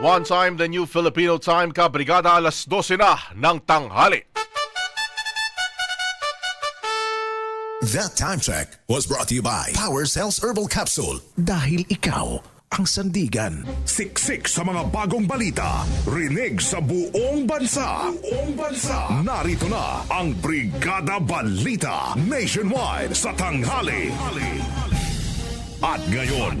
One time, the new Filipino time ka, Brigada alas 12 na ng tanghali. That time check was brought to you by Power Cells Herbal Capsule. Dahil ikaw ang sandigan. Siksik sa mga bagong balita. Rinig sa buong bansa. Buong bansa. Narito na ang Brigada Balita Nationwide sa tanghali. At ngayon,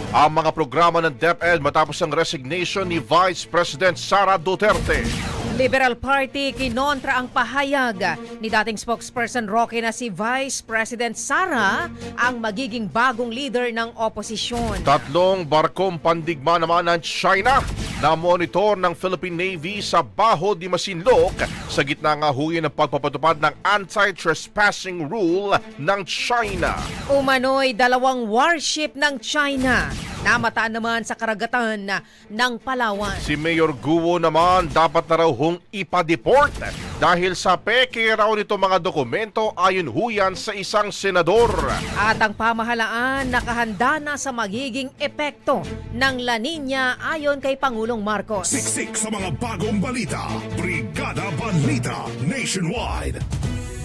ang mga programa ng DepEd matapos ang resignation ni Vice President Sara Duterte. Liberal Party kinontra ang pahayag ni dating spokesperson Roque na si Vice President Sara ang magiging bagong leader ng oposisyon. Tatlong barkong pandigma naman ng China na monitor ng Philippine Navy sa Baho di Masinloc sa gitna nga huyin ng pagpapatupad ng anti-trespassing rule ng China. Umano'y dalawang warship ng China namataan naman sa karagatan ng Palawan. Si Mayor Guo naman dapat na raw hong ipadeport dahil sa peke raw nito mga dokumento ayon huyan sa isang senador. At ang pamahalaan nakahanda na sa magiging epekto ng La Nina ayon kay Pangulong Marcos. Siksik sa mga bagong balita. Brigada Balita Nationwide.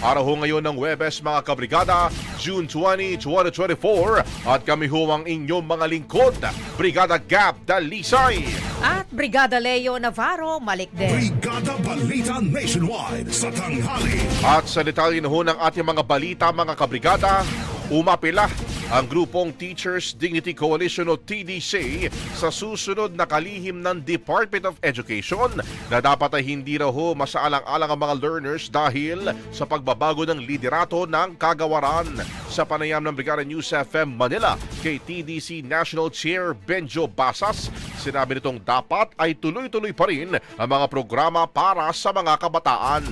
Araw ho ngayon ng Webes mga kabrigada, June 20, 2024 at kami ho ang inyong mga lingkod, Brigada Gab Dalisay. At Brigada Leo Navarro Malikden. Brigada Balita Nationwide sa tanghali. At sa detalye na ho ng ating mga balita mga kabrigada, umapila ang grupong Teachers Dignity Coalition o TDC sa susunod na kalihim ng Department of Education na dapat ay hindi raw ho masaalang-alang ang mga learners dahil sa pagbabago ng liderato ng kagawaran. Sa panayam ng Brigada News FM Manila kay TDC National Chair Benjo Basas, sinabi nitong dapat ay tuloy-tuloy pa rin ang mga programa para sa mga kabataan.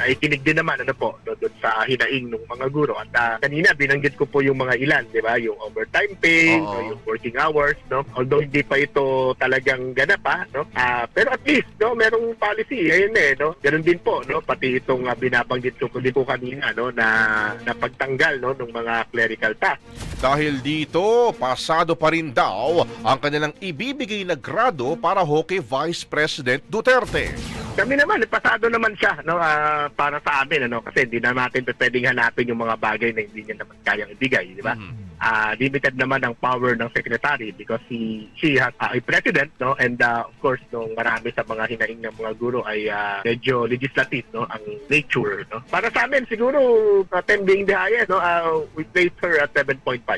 Naikinig din naman ano po doon sa hinaing ng mga guro. At ah, kanina binanggit ko po yung mga ilan, di ba? Yung overtime pay, Oo. no, yung working hours, no? Although hindi pa ito talagang ganap pa, no? Ah, pero at least, no, merong policy. Ayun eh, no? Ganun din po, no? Pati itong ah, binabanggit ko din po kanina, no, na na pagtanggal no ng mga clerical tasks. Dahil dito, pasado pa rin daw ang kanilang ibibigay na grado para ho kay Vice President Duterte. Kami naman, pasado naman siya no, ah, para sa amin ano kasi hindi na natin pwedeng hanapin yung mga bagay na hindi niya naman kayang ibigay, di ba? Ah, limited naman ang power ng secretary because he she has ah, a president no and ah, of course no marami sa mga hinaing ng mga guro ay ah, medyo legislative no ang nature no. Para sa amin siguro uh, 10 being the highest no ah, we place her at 7.5.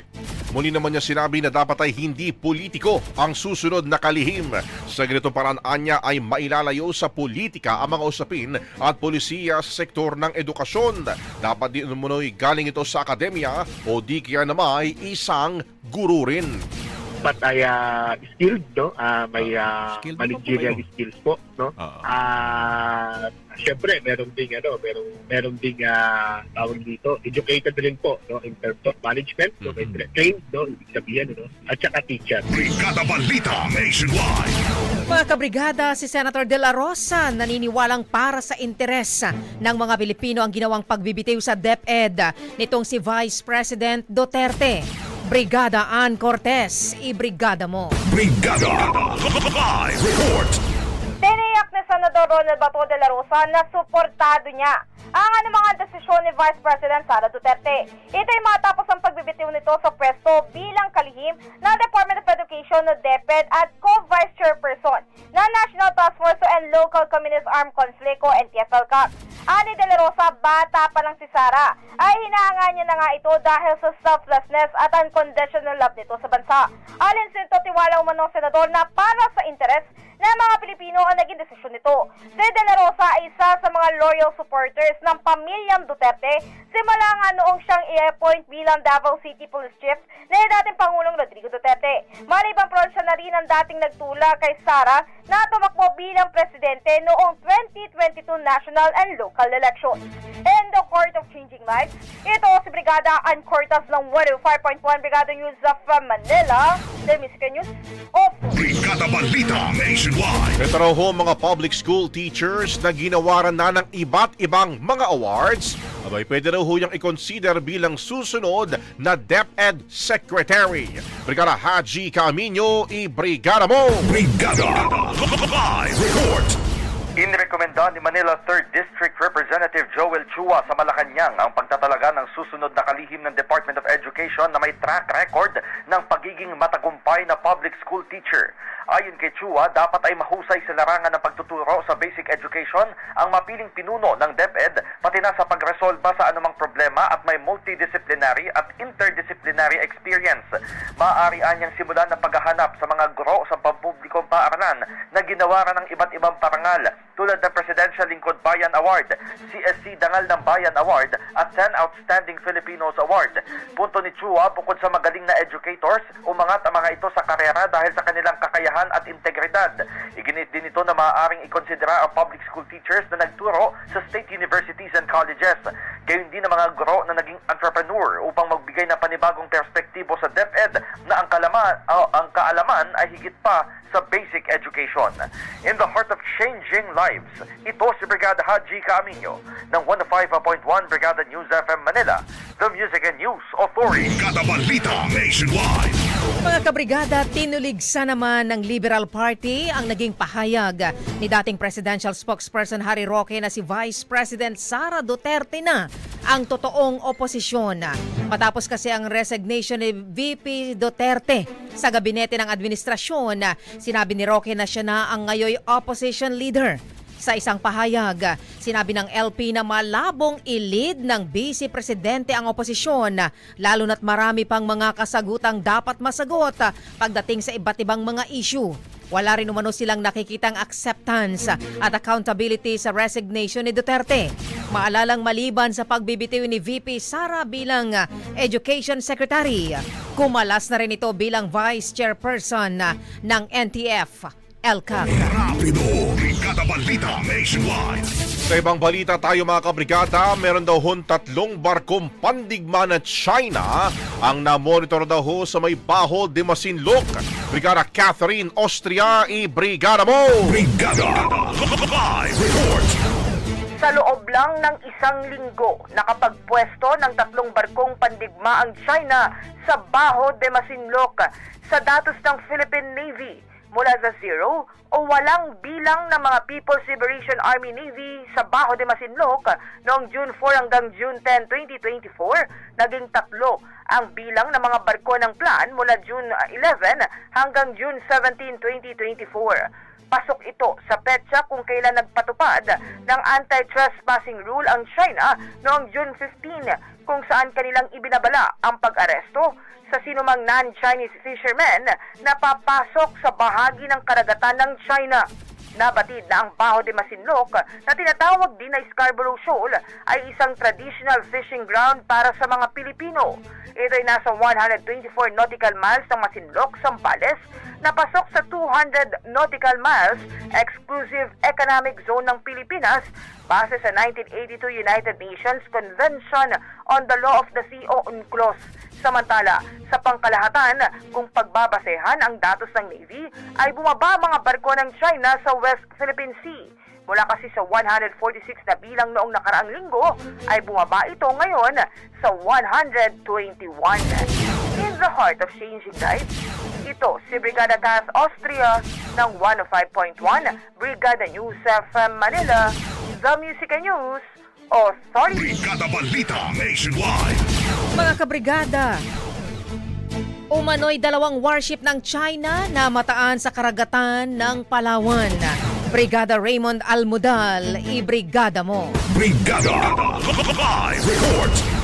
Muli naman niya sinabi na dapat ay hindi politiko ang susunod na kalihim. Sa ganitong paraan anya ay mailalayo sa politika ang mga usapin at polisiya sa sektor ng edukasyon. Dapat din umunoy galing ito sa akademya o di kaya naman isang guru rin. Dapat ay ah, skilled no? Ah, may ah, skilled managerial skills po no? Ah syempre meron ding ano meron meron ding ah, tawag dito educated rin po no? In terms of management no? May Mhm. trained no? Ibig sabihin no at saka teacher. Brigada Balita Nationwide. Mga kabrigada, si Senator De La Rosa naniniwalang para sa interes ng mga Pilipino ang ginawang pagbibitiw sa DepEd nitong si Vice President Duterte. Brigada Ann Cortez, ibrigada mo. Brigada. Live report. Tiniyak ni Senador Ronald Bato de la Rosa na suportado niya ang anumang desisyon ni Vice President Sara Duterte. Ito'y matapos ang pagbibitiw nito sa pwesto bilang kalihim ng Department of Education o DepEd at co-vice chairperson ng National Task Force and Local Communist Armed Conflict o NTF-ELCAC. Ani de la Rosa, bata pa lang si Sara, ay hinahangaan niya na nga ito dahil sa selflessness at unconditional love nito sa bansa. Alinsin to tiwala umanong senador na para sa interes ng mga Pilipino ang naging desisyon nito. Si De La Rosa ay isa sa mga loyal supporters ng pamilyang Duterte simula nga noong siyang i-appoint bilang Davao City Police Chief na dating Pangulong Rodrigo Duterte. Malibang proud siya na rin ang dating nagtula kay Sara na tumakbo bilang presidente noong 2022 national and local elections. In the Court of Changing Lives, ito si Brigada Ann Cortas ng 105.1 Brigada News of Manila, Music News of Brigada Balita Nationwide. Ito raw ho mga public school teachers na ginawaran na ng iba't ibang mga awards. Abay, pwede raw ho yung i-consider bilang susunod na DepEd Secretary. Brigada Haji Camino, i-brigada mo! Brigada. Live report. Inirekomenda ni Manila 3rd District Representative Joel Chua sa Malacanang ang pagtatalaga ng susunod na kalihim ng Department of Education na may track record ng pagiging matagumpay na public school teacher. Ayon kay Chua, dapat ay mahusay sa larangan ng pagtuturo sa basic education ang mapiling pinuno ng DepEd pati na sa pagresolba sa anumang problema at may multidisciplinary at interdisciplinary experience. Maaari anyang simulan ng paghahanap sa mga guro sa pampublikong paaralan na ginawaran ng iba't ibang parangal tulad ng Presidential Lingkod Bayan Award, CSC Dangal ng Bayan Award at 10 Outstanding Filipinos Award. Punto ni Chua, bukod sa magaling na educators, umangat ang mga ito sa karera dahil sa kanilang kakayahan at integridad. Iginit din ito na maaaring ikonsidera ang public school teachers na nagturo sa state universities and colleges. Gayon din ang mga guro na naging entrepreneur upang magbigay ng panibagong perspektibo sa DepEd na ang, kalaman, ah, ang kaalaman ay higit pa sa basic education. In the heart of changing lives, ito si Brigada Haji Camino ng 105.1 Brigada News FM Manila, the Music and News Authority. Brigada Balita Nationwide. Mga kabrigada, tinuligsa naman ng Liberal Party ang naging pahayag ni dating presidential spokesperson Harry Roque na si Vice President Sara Duterte na ang totoong oposisyon. Matapos kasi ang resignation ni VP Duterte sa gabinete ng administrasyon, sinabi ni Roque na siya na ang ngayoy opposition leader. Sa isang pahayag, sinabi ng LP na malabong ilid ng Vice Presidente ang oposisyon, lalo na't marami pang mga kasagutang dapat masagot pagdating sa iba't ibang mga issue. Wala rin umano silang nakikitang acceptance at accountability sa resignation ni Duterte. Maalalang maliban sa pagbibitiw ni VP Sara bilang Education Secretary, kumalas na rin ito bilang Vice Chairperson ng NTF. LCAC. Rapido! Brigada Balita Nationwide! Sa ibang balita tayo mga kabrigada, meron daw hon tatlong barkong pandigma na China ang namonitor daw ho sa may Baho de Masinloc. Brigada Catherine Austria, i-brigada mo! Brigada! Live report! Sa loob lang ng isang linggo, nakapagpwesto ng tatlong barkong pandigma ang China sa Baho de Masinloc sa datos ng Philippine Navy mula sa zero o walang bilang ng mga People's Liberation Army Navy sa Baho de Masinloc noong June 4 hanggang June 10, 2024, naging tatlo ang bilang ng mga barko ng plan mula June 11 hanggang June 17, 2024. Pasok ito sa petsa kung kailan nagpatupad ng anti-trespassing rule ang China noong June 15 kung saan kanilang ibinabala ang pag-aresto sa sinumang non-Chinese fishermen na papasok sa bahagi ng karagatan ng China. Nabatid na ang Baho de Masinloc na tinatawag din na Scarborough Shoal ay isang traditional fishing ground para sa mga Pilipino. Ito ay nasa 124 nautical miles ng Masinloc, Sambales, na pasok sa 200 nautical miles exclusive economic zone ng Pilipinas base sa 1982 United Nations Convention on the Law of the Sea o UNCLOS. Samantala, sa pangkalahatan, kung pagbabasehan ang datos ng Navy, ay bumaba mga barko ng China sa West Philippine Sea. Mula kasi sa 146 na bilang noong nakaraang linggo, ay bumaba ito ngayon sa 121. In the heart of changing lives, ito si Brigada Gas Austria ng 105.1 Brigada News FM Manila, The Music News Authority. Brigada Balita Nationwide! Mga kabrigada, umano'y dalawang warship ng China na mataan sa karagatan ng Palawan. Brigada Raymond Almudal, i-brigada mo. Brigada! Live report!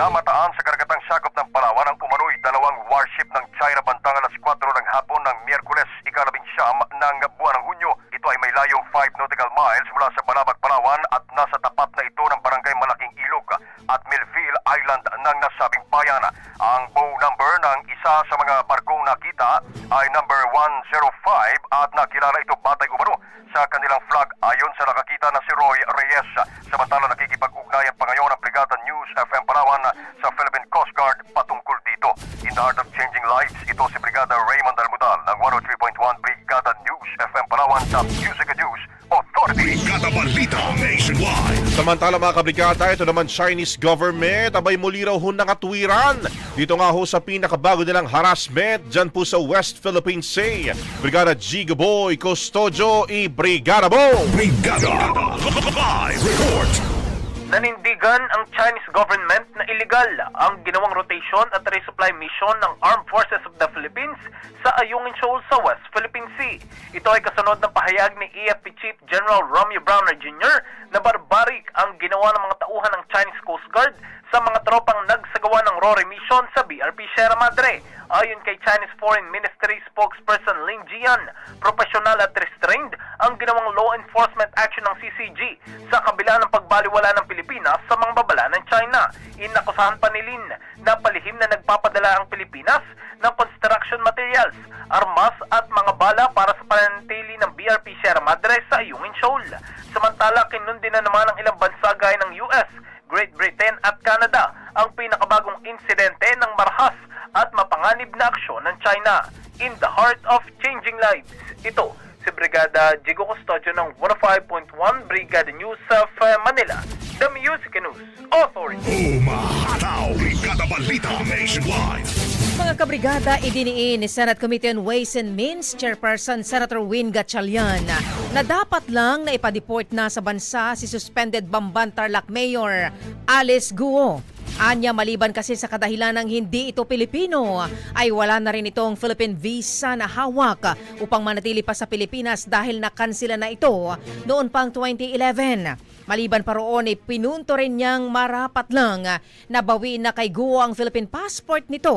Namataan sa karagatang sakop ng Palawan ang umano'y dalawang warship ng China bantang alas 4 ng hapon ng Miyerkules, ikalabing siyam ng buwan ng Hunyo. Ito ay may layong 5 nautical miles mula sa Balabag, Palawan at nasa tapat na ito ng barangay Malaking Ilog at Millville Island ng nasabing bayan. Ang bow number ng isa sa mga barkong nakita ay number 105 at nakilala ito batay umano Samantala mga kabrigada, ito naman Chinese government, abay muli raw ho nakatwiran. Dito nga ho sa pinakabago nilang harassment, dyan po sa West Philippine Sea. Brigada Gigaboy Custodio, i-brigada mo! Brigada! Live report! Nanindigan ang Chinese government na illegal ang ginawang rotation at resupply mission ng Armed Forces of the Philippines sa Ayungin Shoal sa West Philippine Sea. Ito ay kasunod ng pahayag ni AFP Chief General Romeo Browner Jr. na barbaric ang ginawa ng mga tauhan ng Chinese Coast Guard sa mga tropang nagsagawa ng RORE mission sa BRP Sierra Madre. Ayon kay Chinese Foreign Ministry spokesperson Lin Jian, profesional at restrained ang ginawang law enforcement action ng CCG sa kabila ng pagbaliwala ng Pilipinas sa mga babala ng China. Inakusahan pa ni Lin na palihim na nagpapadala ang Pilipinas ng construction materials, armas at mga bala para sa pananatili ng BRP Sierra Madre sa Ayungin Shoal. Samantala, kinundi na naman ng ilang bansa gaya ng US, Great Britain at Canada ang pinakabagong insidente ng marahas at mapanganib na aksyon ng China in the heart of changing lives. Ito si Brigada Jigo Custodio ng 105.1 Brigada News of Manila, the Music News Authority. Umahataw! Brigada Balita Nationwide! Mga kabrigada, idiniin ni Senate Committee on Ways and Means Chairperson Senator Win Gatchalian na dapat lang na ipadeport na sa bansa si suspended Bamban Tarlac Mayor Alice Guo. Anya maliban kasi sa kadahilan ng hindi ito Pilipino, ay wala na rin itong Philippine visa na hawak upang manatili pa sa Pilipinas dahil nakansila na ito noon pang 2011. Maliban pa roon, ay pinunto rin niyang marapat lang na bawiin na kay Guo ang Philippine passport nito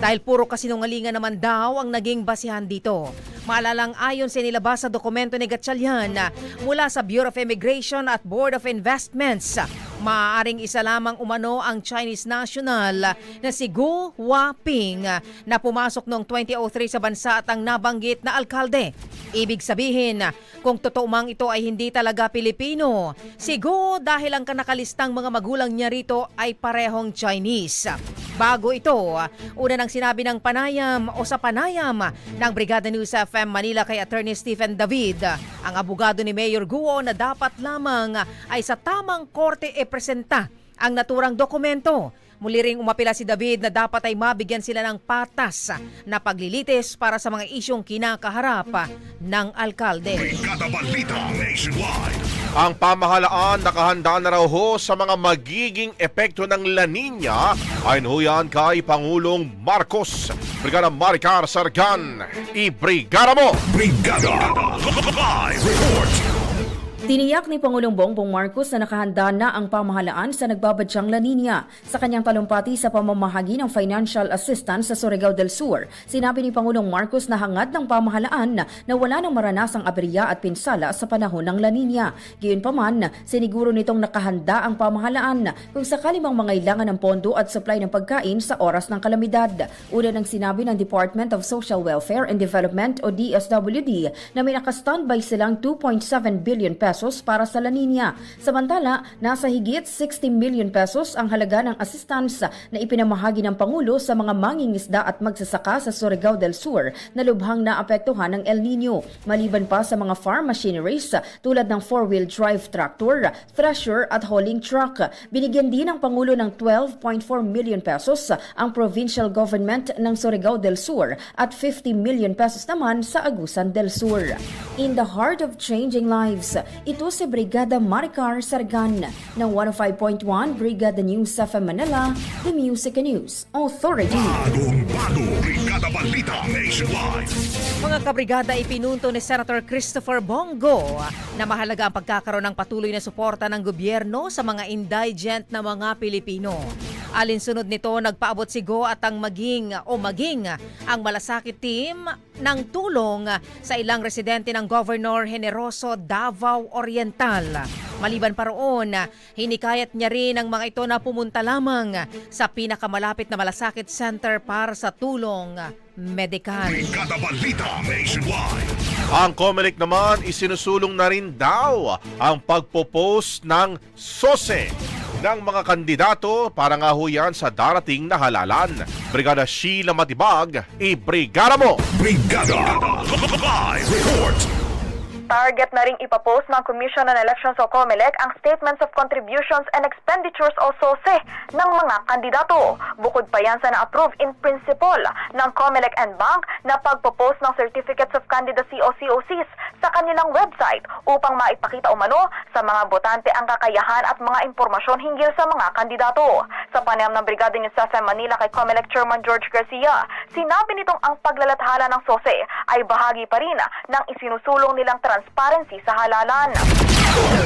dahil puro kasinungalingan naman daw ang naging basihan dito. Maalalang ayon sa nilabas sa dokumento ni Gatchalian mula sa Bureau of Immigration at Board of Investments, Maaaring isa lamang umano ang Chinese national na si Gu Huaping na pumasok noong 2003 sa bansa at ang nabanggit na alkalde. Ibig sabihin, kung totoo mang ito ay hindi talaga Pilipino, si Gu dahil ang kanakalistang mga magulang niya rito ay parehong Chinese. Bago ito, una nang sinabi ng panayam o sa panayam ng Brigada News FM Manila kay Attorney Stephen David, ang abogado ni Mayor Guo na dapat lamang ay sa tamang korte e presenta ang naturang dokumento. Muli ring umapila si David na dapat ay mabigyan sila ng patas na paglilitis para sa mga isyong kinakaharap ng alkalde. Brigada Balita Nationwide. Ang pamahalaan nakahanda na raw ho sa mga magiging epekto ng La Nina ayon ho kay Pangulong Marcos. Brigada Maricar Sargan, i-brigada mo! Brigada Live Report. Tiniyak ni Pangulong Bongbong Marcos na nakahanda na ang pamahalaan sa nagbabadyang La Nina. Sa kanyang talumpati sa pamamahagi ng financial assistance sa Surigao del Sur, sinabi ni Pangulong Marcos na hangad ng pamahalaan na wala nang maranasang aberya at pinsala sa panahon ng La Nina. Gayunpaman, siniguro nitong nakahanda ang pamahalaan kung sakali mang mangailangan ng pondo at supply ng pagkain sa oras ng kalamidad. Una nang sinabi ng Department of Social Welfare and Development o DSWD na may nakastandby silang 2.7 billion pesos para sa La Nina. Samantala, nasa higit 60 million pesos ang halaga ng assistance na ipinamahagi ng Pangulo sa mga mangingisda at magsasaka sa Surigao del Sur na lubhang naapektuhan ng El Nino. Maliban pa sa mga farm machineries tulad ng four-wheel drive tractor, thresher at hauling truck. Binigyan din ng Pangulo ng 12.4 million pesos ang provincial government ng Surigao del Sur at 50 million pesos naman sa Agusan del Sur. In the heart of changing lives, ito si Brigada Maricar Sargan ng 105.1 Brigada News FM Manila, The Music and News Authority. Bagong bago. Brigada Balita Nationwide. Mga kabrigada, ipinunto ni Senator Christopher Bongo na mahalaga ang pagkakaroon ng patuloy na suporta ng gobyerno sa mga indigent na mga Pilipino. Alinsunod nito, nagpaabot si Go at ang maging o maging ang malasakit team ng tulong sa ilang residente ng Governor Generoso Davao Oriental. Maliban pa roon, hinikayat niya rin ang mga ito na pumunta lamang sa pinakamalapit na malasakit center para sa tulong medikal. Ang Comelec naman isinusulong na rin daw ang pagpo-post ng SOSE ng mga kandidato para nga ho yan sa darating na halalan. Brigada Sheila Matibag, i-brigada mo! Brigada Live Report. Target na ring ipapost ng Commission on Elections o COMELEC ang Statements of Contributions and Expenditures o SOSE ng mga kandidato. Bukod pa yan sa na-approve in principle ng COMELEC and Bank na pagpo-post ng Certificates of Candidacy o COCs sa kanilang website upang maipakita umano sa mga botante ang kakayahan at mga impormasyon hinggil sa mga kandidato. Sa panayam ng Brigada News sa Manila kay COMELEC Chairman George Garcia, sinabi nitong ang paglalathala ng SOSE ay bahagi pa rin ng isinusulong nilang transparency sa halalan.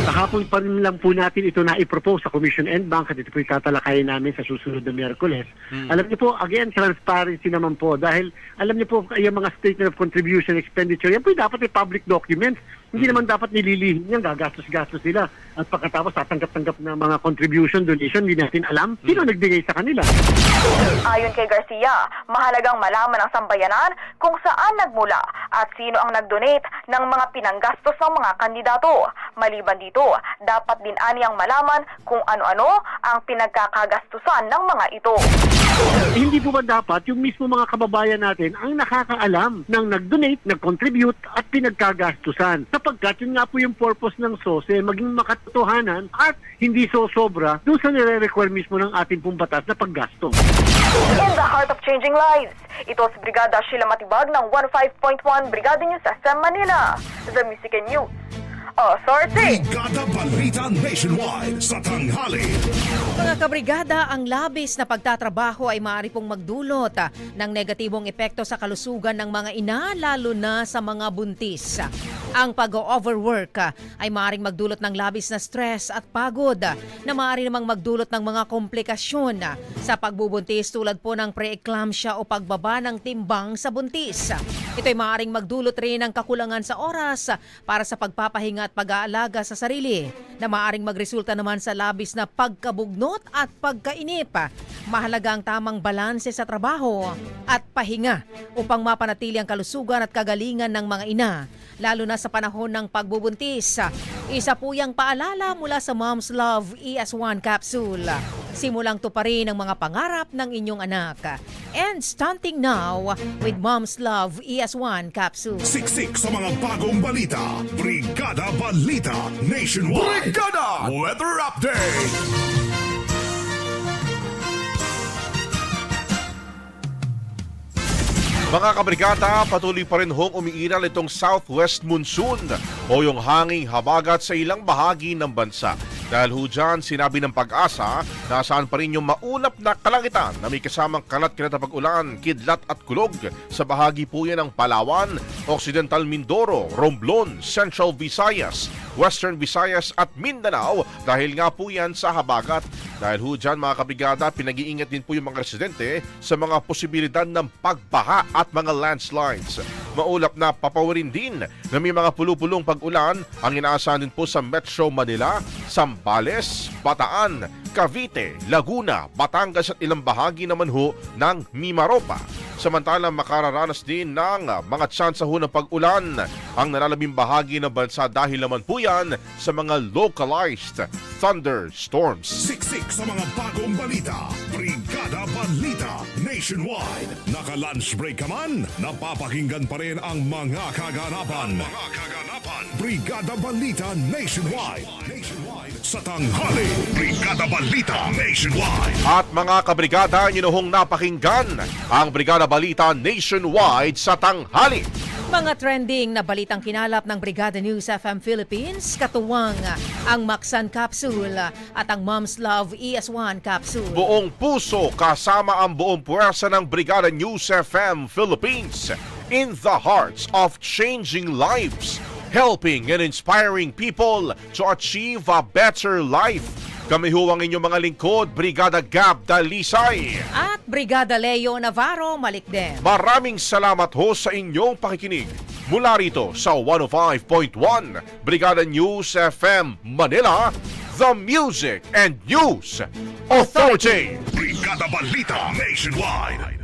Kahapon pa rin lang po natin ito na i-propose sa Commission and Bank at ito po itatalakayin namin sa susunod na Miyerkules. Alam niyo po, again, transparency naman po dahil alam niyo po, yung mga statement of contribution expenditure, yan po yung dapat ay public documents. Hindi naman dapat nililihim yan, gagastos-gastos sila. At pagkatapos tatanggap-tanggap ng mga contribution, donation, hindi natin alam sino nagbigay sa kanila. Ayon kay Garcia, mahalagang malaman ng sambayanan kung saan nagmula at sino ang nag-donate ng mga pinanggastos ng mga kandidato. Maliban dito, dapat din aniyang malaman kung ano-ano ang pinagkakagastusan ng mga ito. Eh, hindi po ba dapat yung mismo mga kababayan natin ang nakakaalam ng nag-donate, nag-contribute at pinagkagastusan? Sapagkat yun nga po yung purpose ng SOSE, maging makatotohanan at hindi so sobra doon sa nire-require mismo ng ating pong batas na paggasto. In the heart of changing lives, ito si Brigada Sheila Matibag ng 15.1 Brigada News SM Manila. The Music and News Authority. Brigada Balita Nationwide sa tanghali. Mga kabrigada, ang labis na pagtatrabaho ay maaari pong magdulot ah, ng negatibong epekto sa kalusugan ng mga ina, lalo na sa mga buntis. Ang pag-overwork ah, ay maaaring magdulot ng labis na stress at pagod ah, na maaari namang magdulot ng mga komplikasyon ah, sa pagbubuntis tulad po ng preeclampsia o pagbaba ng timbang sa buntis. Ito ay maaaring magdulot rin ng kakulangan sa oras ah, para sa pagpapahinga at pag-aalaga sa sarili na maaring magresulta naman sa labis na pagkabugnot at pagkainip. Mahalaga ang tamang balanse sa trabaho at pahinga upang mapanatili ang kalusugan at kagalingan ng mga ina lalo na sa panahon ng pagbubuntis. Isa po yung paalala mula sa Mom's Love ES1 capsule. Simulang tuparin ang mga pangarap ng inyong anak. And stunting now with Mom's Love ES1 capsule. Siksik sa mga bagong balita. Brigada Balita Nationwide. Brigada! Weather Update! Mga kabrigada, patuloy pa rin hong umiiral itong southwest monsoon o yung hanging habagat sa ilang bahagi ng bansa. Dahil ho dyan, sinabi ng pag-asa, nasaan pa rin yung maulap na kalangitan na may kasamang kalat kinata pag-ulan, kidlat at kulog sa bahagi po yan ng Palawan, Occidental Mindoro, Romblon, Central Visayas, Western Visayas at Mindanao dahil nga po yan sa habagat. Dahil ho dyan mga kabrigada, pinag-iingat din po yung mga residente sa mga posibilidad ng pagbaha at mga landslides. Maulap na papawarin din na may mga pulupulong pag-ulan ang inaasahan din po sa Metro Manila, Sambales, Bataan, Cavite, Laguna, Batangas at ilang bahagi naman ho ng Mimaropa. Samantalang makararanas din ng mga tsansa ho ng pag-ulan ang nalalabing bahagi ng bansa dahil naman po yan sa mga localized thunderstorms. Siksik sa mga bagong balita. Brigada Balita Nationwide. Naka-lunch break ka man, napapakinggan pa rin ang mga kaganapan. Mga kaganapan. Brigada Balita Nationwide. Nationwide. Sa tanghali, Brigada Balita Nationwide. At mga kabrigada, yun napakinggan ang Brigada Balita Nationwide sa tanghali. Mga trending na balitang kinalap ng Brigada News FM Philippines, katuwang ang Maxan Capsule at ang Mom's Love ES1 Capsule. Buong puso kasama ang buong puwersa ng Brigada News FM Philippines in the hearts of changing lives, helping and inspiring people to achieve a better life. Kami ho ang inyong mga lingkod, Brigada Gab Dalisay. At Brigada Leo Navarro Malikden. Maraming salamat ho sa inyong pakikinig. Mula rito sa 105.1 Brigada News FM Manila, The Music and News Authority. Brigada Balita Nationwide.